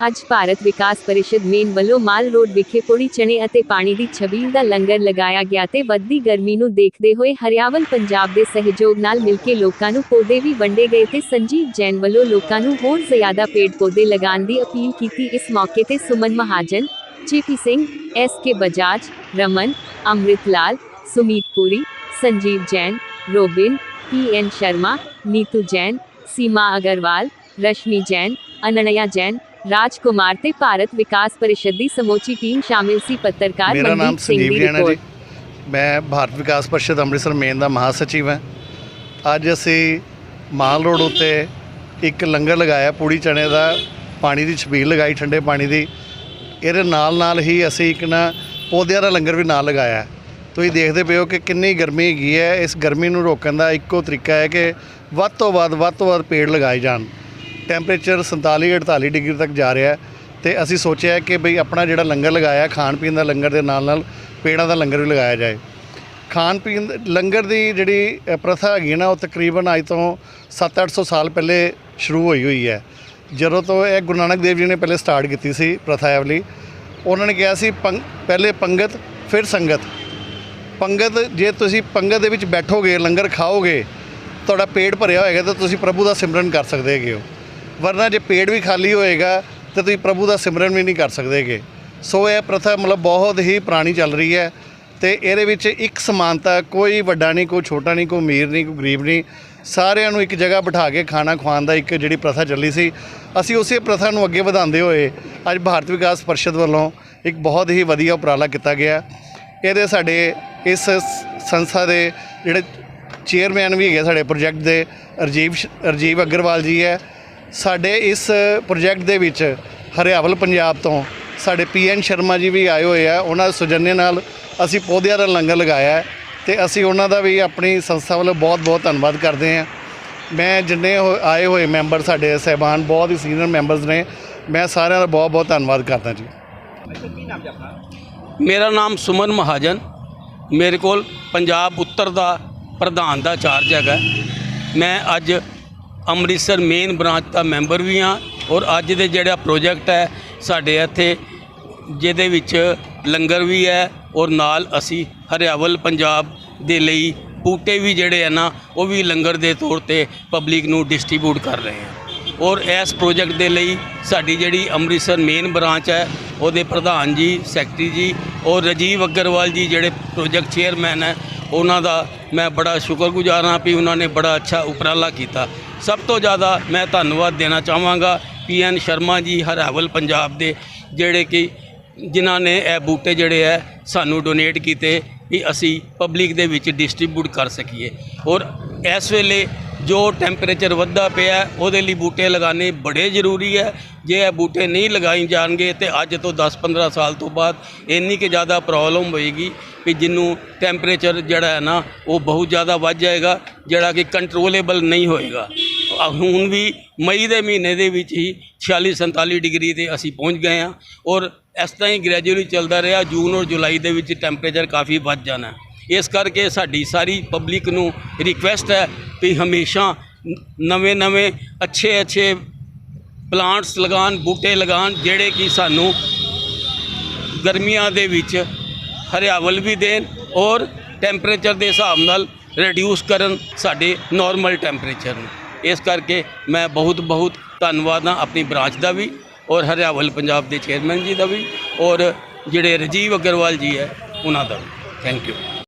ਅੱਜ ਭਾਰਤ ਵਿਕਾਸ ਪਰਿਸ਼ਦ ਮੇਨ ਵੱਲੋਂ ਮਾਲ ਰੋਡ ਵਿਖੇ ਪੌੜੀ ਚਣੇ ਅਤੇ ਪਾਣੀ ਦੀ ਛਬੀਲ ਦਾ ਲੰਗਰ ਲਗਾਇਆ ਗਿਆ ਤੇ ਵੱਧਦੀ ਗਰਮੀ ਨੂੰ ਦੇਖਦੇ ਹੋਏ ਹਰਿਆਵਲ ਪੰਜਾਬ ਦੇ ਸਹਿਯੋਗ ਨਾਲ ਮਿਲ ਕੇ ਲੋਕਾਂ ਨੂੰ ਪੌਦੇ ਵੀ ਵੰਡੇ ਗਏ ਤੇ ਸੰਜੀਵ ਜੈਨ ਵੱਲੋਂ ਲੋਕਾਂ ਨੂੰ ਹੋਰ ਜ਼ਿਆਦਾ ਪੇੜ ਪੌਦੇ ਲਗਾਉਣ ਦੀ ਅਪੀਲ ਕੀਤੀ। ਇਸ ਮੌਕੇ ਤੇ Suman Mahajan, Chipi Singh, S K Bajaj, Raman, Amrit Lal, Sumeet Puri, Sanjeev Jain, Robin, P N Sharma, Neetu Jain, Seema Agarwal, Rashmi Jain Ananya Jain Rajkumar ਤੇ ਭਾਰਤ ਵਿਕਾਸ ਪਰਿਸ਼ਦ ਦੀ ਸਮੋਚੀ ਟੀਮ ਸ਼ਾਮਿਲ ਸੀ ਪੱਤਰਕਾਰ ਮੇਰਾ ਨਾਮ ਮਨਦੀਪ ਸਿੰਘ ਸੰਜੀਵ ਦੀ ਹੈ ਜੀ। ਰਿਪੋਰਟ। ਮੈਂ ਭਾਰਤ ਵਿਕਾਸ ਪਰਿਸ਼ਦ ਅੰਮ੍ਰਿਤਸਰ ਮੇਨ ਦਾ ਮਹਾਸਚਿਵ ਹਾਂ। ਅੱਜ ਅਸੀਂ ਮਾਲ ਰੋਡ ਉੱਤੇ ਇੱਕ ਲੰਗਰ ਲਗਾਇਆ ਪੂੜੀ ਚਣੇ ਦਾ ਪਾਣੀ ਦੀ ਛਬੀਲ ਲਗਾਈ ਠੰਡੇ ਪਾਣੀ ਦੀ। ਇਹਦੇ ਨਾਲ ਨਾਲ ਹੀ ਅਸੀਂ ਇੱਕ ਨਾ ਪੌਦਿਆਂ ਦਾ ਲੰਗਰ ਵੀ ਨਾਲ ਲਗਾਇਆ। ਹੈ। ਤੁਸੀਂ ਦੇਖਦੇ ਪਏ ਹੋ ਕਿ ਕਿੰਨੀ ਗਰਮੀ ਹੈਗੀ ਹੈ। ਇਸ ਗਰਮੀ ਨੂੰ ਰੋਕਣ ਦਾ ਇੱਕੋ ਤਰੀਕਾ ਹੈ ਕਿ ਵੱਧ ਤੋਂ ਵੱਧ ਵੱਧ ਤੋਂ ਵੱਧ ਪੇੜ ਲਗਾਏ ਜਾਣ। ਟੈਂਪਰੇਚਰ 47 48 ਡਿਗਰੀ ਤੱਕ ਜਾ ਰਿਹਾ ਹੈ ਤੇ ਅਸੀਂ ਸੋਚਿਆ ਕਿ ਬਈ ਆਪਣਾ ਜਿਹੜਾ ਲੰਗਰ ਲਗਾਇਆ, ਖਾਣ ਪੀਣ ਦਾ ਲੰਗਰ ਦੇ ਨਾਲ ਨਾਲ ਪੇੜਾਂ ਦਾ ਲੰਗਰ ਵੀ ਲਗਾਇਆ ਜਾਏ। ਖਾਣ ਪੀਣ ਲੰਗਰ ਦੀ ਜਿਹੜੀ ਪ੍ਰਥਾ ਹੈਗੀ ਨਾ, ਉਹ ਤਕਰੀਬਨ ਅੱਜ ਤੋਂ 7-800 ਸਾਲ ਪਹਿਲੇ ਸ਼ੁਰੂ ਹੋਈ ਹੋਈ ਹੈ। ਜਦੋਂ ਤੋਂ ਇਹ ਗੁਰੂ ਨਾਨਕ ਦੇਵ ਜੀ ਨੇ ਪਹਿਲੇ ਸਟਾਰਟ ਕੀਤੀ ਸੀ ਪ੍ਰਥਾ ਇਹ ਵਾਲੀ, ਉਹਨਾਂ ਨੇ ਕਿਹਾ ਸੀ, ਪੰਗ ਪਹਿਲੇ ਪੰਗਤ, ਫਿਰ ਸੰਗਤ। ਪੰਗਤ, ਜੇ ਤੁਸੀਂ ਪੰਗਤ ਦੇ ਵਿੱਚ ਬੈਠੋਗੇ, ਲੰਗਰ ਖਾਓਗੇ, ਤੁਹਾਡਾ ਪੇਟ ਭਰਿਆ ਹੋਏਗਾ, ਤਾਂ ਤੁਸੀਂ ਪ੍ਰਭੂ ਦਾ ਸਿਮਰਨ ਕਰ ਸਕਦੇ ਹੈਗੇ ਹੋ। ਵਰਨਾ ਜੇ ਪੇਟ ਵੀ ਖਾਲੀ ਹੋਏਗਾ, ਤਾਂ ਤੁਸੀਂ ਪ੍ਰਭੂ ਦਾ ਸਿਮਰਨ ਵੀ ਨਹੀਂ ਕਰ ਸਕਦੇਗੇ। ਸੋ ਇਹ ਪ੍ਰਥਾ ਮਤਲਬ ਬਹੁਤ ਹੀ ਪੁਰਾਣੀ ਚੱਲ ਰਹੀ ਹੈ ਤੇ ਇਹਦੇ ਵਿੱਚ ਇੱਕ ਸਮਾਨਤਾ ਕੋਈ ਵੱਡਾ ਨਹੀਂ, ਕੋਈ ਛੋਟਾ ਨਹੀਂ, ਕੋਈ ਅਮੀਰ ਨਹੀਂ, ਕੋਈ ਗਰੀਬ ਨਹੀਂ। ਸਾਰਿਆਂ ਨੂੰ ਇੱਕ ਜਗ੍ਹਾ ਬਿਠਾ ਕੇ ਖਾਣਾ ਖਵਾਉਣ ਦਾ ਇੱਕ ਜਿਹੜੀ ਪ੍ਰਥਾ ਚੱਲੀ ਸੀ। ਅਸੀਂ ਉਸੇ ਪ੍ਰਥਾ ਨੂੰ ਅੱਗੇ ਵਧਾਉਂਦੇ ਹੋਏ ਅੱਜ ਭਾਰਤ ਵਿਕਾਸ ਪਰਿਸ਼ਦ ਵੱਲੋਂ ਇੱਕ ਬਹੁਤ ਹੀ ਵਧੀਆ ਉਪਰਾਲਾ ਕੀਤਾ ਗਿਆ। ਇਹਦੇ ਸਾਡੇ ਇਸ ਸੰਸਥਾ ਦੇ ਜਿਹੜੇ ਚੇਅਰਮੈਨ ਵੀ ਹੈਗੇ ਸਾਡੇ ਪ੍ਰੋਜੈਕਟ ਦੇ ਰਜੀਵ ਸ਼- ਰਜੀਵ ਅਗਰਵਾਲ ਜੀ ਹੈ। ਸਾਡੇ ਇਸ ਪ੍ਰੋਜੈਕਟ ਦੇ ਵਿੱਚ ਹਰਿਆਵਲ ਪੰਜਾਬ ਤੋਂ ਸਾਡੇ ਪੀਐਨ ਸ਼ਰਮਾ ਜੀ ਵੀ ਆਏ ਹੋਏ ਆ ਉਹਨਾਂ ਦੇ ਸੁਜੰਨੇ ਨਾਲ ਅਸੀਂ ਪੌਦਿਆਂ ਦਾ ਲੰਗਰ ਲਗਾਇਆ ਤੇ ਅਸੀਂ ਉਹਨਾਂ ਦਾ ਵੀ ਆਪਣੀ ਸੰਸਥਾ ਵੱਲੋਂ ਬਹੁਤ-ਬਹੁਤ ਧੰਨਵਾਦ ਕਰਦੇ ਹਾਂ। ਮੈਂ ਜਿੰਨੇ ਹੋ- ਆਏ ਹੋਏ ਮੈਂਬਰ ਸਾਡੇ ਸਹਿਬਾਨ ਬਹੁਤ ਹੀ ਸੀਨੀਅਰ ਮੈਂਬਰਸ ਨੇ ਮੈਂ ਸਾਰਿਆਂ ਦਾ ਬਹੁਤ-ਬਹੁਤ ਧੰਨਵਾਦ ਕਰਦਾ ਜੀ। ਮੇਰਾ ਨਾਮ ਸੁਮਨ ਮਹਾਜਨ ਮੇਰੇ ਕੋਲ ਪੰਜਾਬ ਉੱਤਰ ਦਾ ਪ੍ਰਧਾਨ ਦਾ ਚਾਰਜ ਹੈਗਾ। ਮੈਂ ਅੱਜ ਅੰਮ੍ਰਿਤਸਰ ਮੇਨ ਬ੍ਰਾਂਚ ਦਾ ਮੈਂਬਰ ਵੀ ਹਾਂ ਔਰ ਅੱਜ ਦੇ ਜਿਹੜਾ ਪ੍ਰੋਜੈਕਟ ਹੈ ਸਾਡੇ ਇੱਥੇ, ਜਿਹਦੇ ਵਿੱਚ ਲੰਗਰ ਵੀ ਹੈ ਔਰ ਨਾਲ ਅਸੀਂ ਹਰਿਆਵਲ ਪੰਜਾਬ ਦੇ ਲਈ ਬੂਟੇ ਵੀ ਜਿਹੜੇ ਆ ਨਾ, ਉਹ ਵੀ ਲੰਗਰ ਦੇ ਤੌਰ ਤੇ ਪਬਲਿਕ ਨੂੰ ਡਿਸਟ੍ਰੀਬਿਊਟ ਕਰ ਰਹੇ ਹਾਂ। ਔਰ ਇਸ ਪ੍ਰੋਜੈਕਟ ਦੇ ਲਈ ਸਾਡੀ ਜਿਹੜੀ ਅੰਮ੍ਰਿਤਸਰ ਮੇਨ ਬ੍ਰਾਂਚ ਹੈ, ਉਹਦੇ ਪ੍ਰਧਾਨ ਜੀ ਸੈਕਟਰੀ ਜੀ ਔਰ ਰਜੀਵ ਅਗਰਵਾਲ ਜੀ ਜਿਹੜੇ ਪ੍ਰੋਜੈਕਟ ਚੇਅਰਮੈਨ ਹੈ, ਉਹਨਾਂ ਦਾ ਮੈਂ ਬੜਾ ਸ਼ੁਕਰਗੁਜ਼ਾਰ ਹਾਂ ਵੀ ਉਹਨਾਂ ਨੇ ਬੜਾ ਅੱਛਾ ਉਪਰਾਲਾ ਕੀਤਾ। ਸਭ ਤੋਂ ਜ਼ਿਆਦਾ ਮੈਂ ਧੰਨਵਾਦ ਦੇਣਾ ਚਾਹਾਂਗਾ ਪੀਐਨ ਸ਼ਰਮਾ ਜੀ, ਹਰਿਆਵਲ ਪੰਜਾਬ ਦੇ, ਜਿਹੜੇ ਕਿ ਜਿਨ੍ਹਾਂ ਨੇ ਇਹ ਬੂਟੇ ਜਿਹੜੇ ਹੈ ਸਾਨੂੰ ਡੋਨੇਟ ਕੀਤੇ ਵੀ ਅਸੀਂ ਪਬਲਿਕ ਦੇ ਵਿੱਚ ਡਿਸਟ੍ਰੀਬਿਊਟ ਕਰ ਸਕੀਏ। ਔਰ ਇਸ ਵੇਲੇ ਜੋ ਟੈਂਪਰੇਚਰ ਵੱਧਦਾ ਪਿਆ, ਉਹਦੇ ਲਈ ਬੂਟੇ ਲਗਾਉਣੇ ਬੜੇ ਜ਼ਰੂਰੀ ਹੈ। ਜੇ ਇਹ ਬੂਟੇ ਨਹੀਂ ਲਗਾਏ ਜਾਣਗੇ ਤੇ ਅੱਜ ਤੋਂ 10-15 ਸਾਲ ਤੋਂ ਬਾਅਦ ਇੰਨੀ ਕਿ ਜ਼ਿਆਦਾ ਪ੍ਰੋਬਲਮ ਹੋਏਗੀ ਵੀ ਜਿਹਨੂੰ ਟੈਂਪਰੇਚਰ ਜਿਹੜਾ ਹੈ ਨਾ, ਉਹ ਬਹੁਤ ਜ਼ਿਆਦਾ ਵੱਧ ਜਾਏਗਾ, ਜਿਹੜਾ ਕਿ ਕੰਟਰੋਲੇਬਲ ਨਹੀਂ ਹੋਏਗਾ। ਹੁਣ ਵੀ ਮਈ ਦੇ ਮਹੀਨੇ ਦੇ ਵਿੱਚ ਹੀ 46-47 ਡਿਗਰੀ ਤੇ ਅਸੀਂ ਪਹੁੰਚ ਗਏ ਹਾਂ ਔਰ ਇਸ ਤਰ੍ਹਾਂ ਹੀ ਗ੍ਰੈਜੂਅਲੀ ਚੱਲਦਾ ਰਿਹਾ। ਜੂਨ ਔਰ ਜੁਲਾਈ ਦੇ ਵਿੱਚ ਟੈਂਪਰੇਚਰ ਕਾਫੀ ਵੱਧ ਜਾਣਾ ਇਸ ਕਰਕੇ ਸਾਡੀ ਸਾਰੀ ਪਬਲਿਕ ਨੂੰ ਰਿਕੁਐਸਟ ਹੈ ਵੀ ਹਮੇਸ਼ਾ ਨਵੇਂ ਨਵੇਂ ਅੱਛੇ ਅੱਛੇ ਪਲਾਂਟਸ ਲਗਾਉਣ, ਬੂਟੇ ਲਗਾਉਣ, ਜਿਹੜੇ ਕਿ ਸਾਨੂੰ ਗਰਮੀਆਂ ਦੇ ਵਿੱਚ ਹਰਿਆਵਲ ਵੀ ਦੇਣ ਔਰ ਟੈਂਪਰੇਚਰ ਦੇ ਹਿਸਾਬ ਨਾਲ ਰਿਡਿਊਸ ਕਰਨ ਸਾਡੇ ਨਾਰਮਲ ਟੈਂਪਰੇਚਰ ਨੂੰ। ਇਸ ਕਰਕੇ ਮੈਂ ਬਹੁਤ ਬਹੁਤ ਧੰਨਵਾਦ ਹਾਂ ਆਪਣੀ ਬ੍ਰਾਂਚ ਦਾ ਵੀ ਔਰ ਹਰਿਆਵਲ ਪੰਜਾਬ ਦੇ ਚੇਅਰਮੈਨ ਜੀ ਦਾ ਵੀ ਔਰ ਜਿਹੜੇ ਰਜੀਵ ਅਗਰਵਾਲ ਜੀ ਹੈ, ਉਹਨਾਂ ਦਾ ਵੀ। Thank you